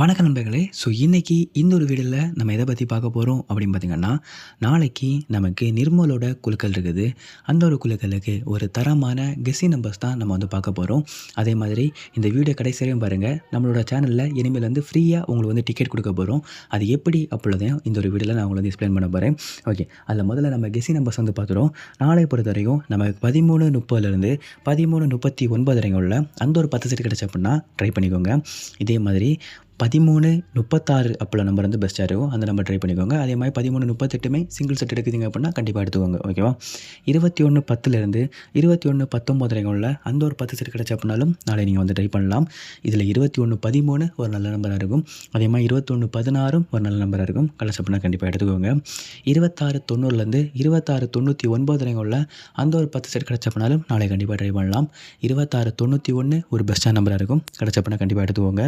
வணக்கம் நண்பர்களே. ஸோ இன்றைக்கி இந்த ஒரு வீடியோவில் நம்ம எதை பற்றி பார்க்க போகிறோம் அப்படின்னு பார்த்திங்கன்னா நாளைக்கு நமக்கு நிர்மலோட குழுக்கள் இருக்குது. அந்த ஒரு குழுக்களுக்கு ஒரு தரமான கெஸி நம்பர்ஸ் தான் நம்ம வந்து பார்க்க போகிறோம் அதே மாதிரி இந்த வீடியோ கடைசி வரையும் பாருங்கள் நம்மளோட சேனலில் இனிமேல் வந்து ஃப்ரீயாக உங்களுக்கு வந்து டிக்கெட் கொடுக்க போகிறோம் அது எப்படி அப்படிதையும் இந்த ஒரு வீடியோவில் நான் உங்களுக்கு வந்து எக்ஸ்பிளைன் பண்ண போகிறேன் ஓகே அதில் முதல்ல நம்ம கெஸி நம்பர்ஸ் வந்து பார்த்துறோம் நாளை பொறுத்த வரைக்கும் நமக்கு பதிமூணு முப்பதுலேருந்து பதிமூணு முப்பத்தி ஒன்பது வரைக்கும் உள்ள அந்த ஒரு பத்து செட் கிடச்ச அப்படின்னா ட்ரை பண்ணிக்கோங்க. இதே மாதிரி பதிமூணு முப்பத்தாறு அப்போல நம்பர் வந்து பெஸ்ட்டாக இருக்கும். அந்த நம்பர் ட்ரை பண்ணிக்கோங்க. அதே மாதிரி பதிமூணு முப்பத்தெட்டுமே சிங்கிள் செட் எடுக்குதுங்க அப்படின்னா கண்டிப்பாக எடுத்துக்கோங்க. ஓகேவா இருபத்தி ஒன்று பத்துலேருந்து இருபத்தி ஒன்று பத்தொம்போது வரைக்கும் உள்ள அந்த ஒரு பத்து செட் கிடச்ச அப்படின்னாலும் நாளை நீங்கள் வந்து ட்ரை பண்ணலாம். இதில் இருபத்தி ஒன்று பதிமூணு ஒரு நல்ல நம்பராக இருக்கும். அதே மாதிரி இருபத்தொன்று பதினாறும் ஒரு நல்ல நம்பராக இருக்கும். கிடச்ச அப்படின்னா கண்டிப்பாக எடுத்துக்கோங்க. இருபத்தாறு தொண்ணூறுலேருந்து இருபத்தாறு தொண்ணூற்றி ஒன்பது வரைக்கும் உள்ள அந்த ஒரு பத்து செட் கிடச்ச அப்படின்னாலும் நாளை கண்டிப்பாக ட்ரை பண்ணலாம். இருபத்தாறு தொண்ணூற்றி ஒன்று ஒரு பெஸ்ட்டாக நம்பராக இருக்கும். கிடச்ச அப்படின்னா கண்டிப்பாக எடுத்துக்கோங்க.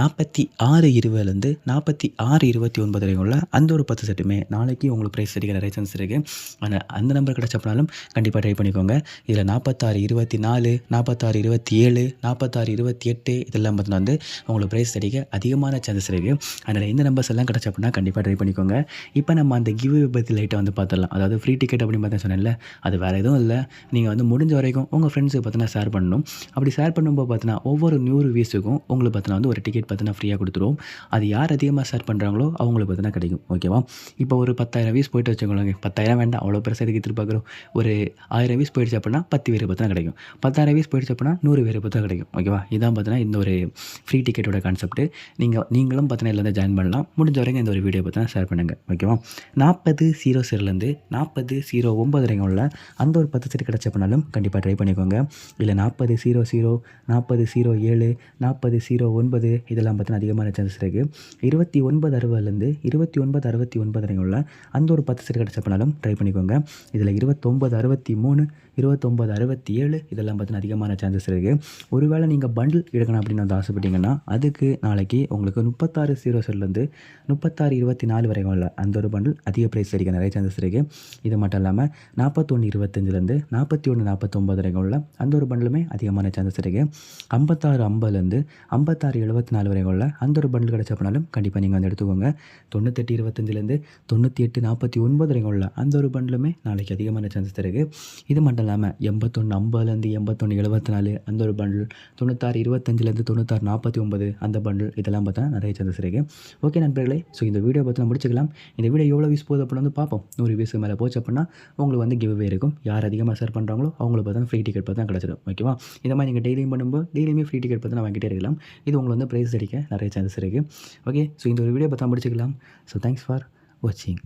நாற்பத்தி ஆறு இருபதுலேருந்து நாற்பத்தி ஆறு இருபத்தி ஒன்பது வரைக்கும் உள்ள அந்த ஒரு பத்து செட்டுமே நாளைக்கு உங்களுக்கு ப்ரைஸ் அடிக்கிற நிறைய சான்ஸ் இருக்குது ஆனால் அந்த நம்பர் கிடச்சப்பனாலும் கண்டிப்பாக ட்ரை பண்ணிக்கோங்க. இதில் நாற்பத்தாறு இருபத்தி நாலு நாற்பத்தாறு இருபத்தி ஏழு நாற்பத்தாறு இருபத்தி எட்டு இதெல்லாம் பார்த்தீங்கன்னா வந்து உங்களுக்கு ப்ரைஸ் அடிக்க அதிகமான சான்சஸ் இருக்குது அதனால் இந்த நம்பர்ஸ் எல்லாம் கிடச்ச அப்படின்னா கண்டிப்பாக ட்ரை பண்ணிக்கோங்க. இப்போ நம்ம அந்த கிவ் பற்றி லைட்டை வந்து பார்த்துடலாம். அதாவது ஃப்ரீ டிக்கெட் அப்படின்னு பார்த்தா சொன்னேன்ல அது வேறு எதுவும் இல்லை. நீங்கள் வந்து முடிஞ்ச வரைக்கும் உங்கள் ஃப்ரெண்ட்ஸுக்கு பார்த்தீங்கன்னா ஷேர் பண்ணணும். அப்படி ஷேர் பண்ணும்போது பார்த்தீங்கன்னா ஒவ்வொரு நூறு வியூஸுக்கும் உங்களுக்கு பார்த்தீங்கன்னா வந்து ஒரு டிக்கெட் பார்த்தீங்கன்னா ஃப்ரீயாக கொடுத்துருவோம் அது யார் அதிகமாக ஷேர் பண்ணுறாங்களோ அவங்களுக்கு பார்த்தீங்கன்னா கிடைக்கும். ஓகேவா இப்போ ஒரு பத்தாயிரம் வீஸ் போயிட்டு வச்சுக்கோங்க பத்தாயிரம் வேண்டாம். அவ்வளோ பெருசாக எதுக்கு எதிர்பார்க்குறோம். ஒரு ஆயிரம் வீஸ் போயிடுச்சு அப்படின்னா பத்து பேர் பார்த்தா கிடைக்கும். பத்தாயிரம் வீஸ் போயிடுச்சு அப்படின்னா நூறு பேர் பார்த்தா கிடைக்கும். ஓகேவா இதான் பார்த்தீங்கன்னா இந்த ஒரு ஃப்ரீ டிக்கெட்டோட கான்செப்ட்டு நீங்கள் நீங்களும் பார்த்தீங்கன்னா எல்லாத்தையும் ஜாயின் பண்ணலாம். முடிஞ்ச வரைக்கும் இந்த ஒரு வீடியோ பார்த்தீங்கன்னா ஷேர் பண்ணுங்கள் ஓகேவா நாற்பது ஜீரோ சீரோலேருந்து நாற்பது ஜீரோ ஒம்பது வரைக்கும் உள்ள அந்த ஒரு பத்து செட் கிடச்சப்பனாலும் கண்டிப்பாக ட்ரை பண்ணிக்கோங்க. இல்லை நாற்பது ஜீரோ ஜீரோ நாற்பது ஜீரோ ஏழு நாற்பது ஜீரோ ஒன்பது இதெல்லாம் பார்த்தீங்கன்னா அதிகமான சான்சஸ் இருக்குது இருபத்தி ஒன்பது அறுபதுலேருந்து இருபத்தி ஒன்பது அறுபத்தி ஒன்பது வரைக்கும் உள்ள அந்த ஒரு பத்து செட் கிடச்சப்பனாலும் ட்ரை பண்ணிக்கோங்க. இதில் இருபத்தொம்பது அறுபத்தி மூணு இருபத்தொம்பது அறுபத்தி ஏழு இதெல்லாம் பார்த்தீங்கன்னா அதிகமான சான்சஸ் இருக்குது ஒருவேளை நீங்கள் பண்டில் எடுக்கணும் அப்படின்னு வந்து ஆசைப்பட்டீங்கன்னா அதுக்கு நாளைக்கு உங்களுக்கு முப்பத்தாறு ஜீரோ செட்லேருந்து முப்பத்தாறு இருபத்தி நாலு வரைக்கும் உள்ள அந்த ஒரு பண்டில் அதிக ப்ரைஸ் இருக்குது நிறைய சான்சஸ் இருக்குது இது மட்டும் இல்லாமல் நாற்பத்தொன்று இருபத்தஞ்சிலேருந்து நாற்பத்தி ஒன்று நாற்பத்தொம்பது வரைக்கும் உள்ள அந்த ஒரு பண்டிலுமே அதிகமான சான்சஸ் இருக்குது ஐம்பத்தாறு ஐம்பதுலேருந்து ஐம்பத்தாறு எழுபத்தி நாலு வரைக்கும் உள்ள அந்த ஒரு பண்டில் கிடச்ச கண்டிப்பாக நீங்கள் வந்து எடுத்துக்கோங்க. தொண்ணூத்தெட்டு இருபத்தஞ்சிலேருந்து தொண்ணூற்றி எட்டு நாற்பத்தி ஒன்பது வரைக்கும் உள்ள அந்த ஒரு பண்டிலுமே நாளைக்கு அதிகமான சான்சஸ் இருக்குது இது மட்டும் இல்லாமல் எண்பத்தொன்று ஐம்பதுலேருந்து எண்பத்தொன்று எழுபத்தி நாலு அந்த ஒரு பண்டில் தொண்ணூத்தாறு இருபத்தஞ்சிலேருந்து தொண்ணூத்தாறு நாற்பத்தி ஒன்பது அந்த பண்டில் இதெல்லாம் பார்த்தா நிறைய சான்சஸ் இருக்குது ஓகே நண்பர்களே ஸோ இந்த வீடியோ பார்த்து முடிச்சுக்கலாம். இந்த வீடியோ எவ்வளோ வியூஸ் போகுது அப்படின்னு வந்து பார்ப்போம். நூறு வியூஸ்க்கு மேலே போச்சு அப்படின்னா உங்களுக்கு வந்து கிவ்வே இருக்கும். யார் அதிகமாக ஷேர் பண்ணுறாங்களோ அவங்களுக்கு பார்த்தா ஃப்ரீ டிக்கெட் பார்த்தா கிடச்சிடும். ஓகேவா இந்த மாதிரி நீங்கள் டெய்லியும் பண்ணும்போது டெய்லியுமே ஃப்ரீ டிக்கெட் பார்த்து நான் வாங்கிட்டே இருக்கலாம். இது உங்களுக்கு வந்து ப்ரைஸ் அடிக்க நிறைய நிறைய சான்சஸ் இருக்குது ஓகே ஸோ இந்த ஒரு வீடியோ பார்த்தா முடிச்சுக்கலாம். ஸோ தேங்க்ஸ் ஃபார் வாட்சிங்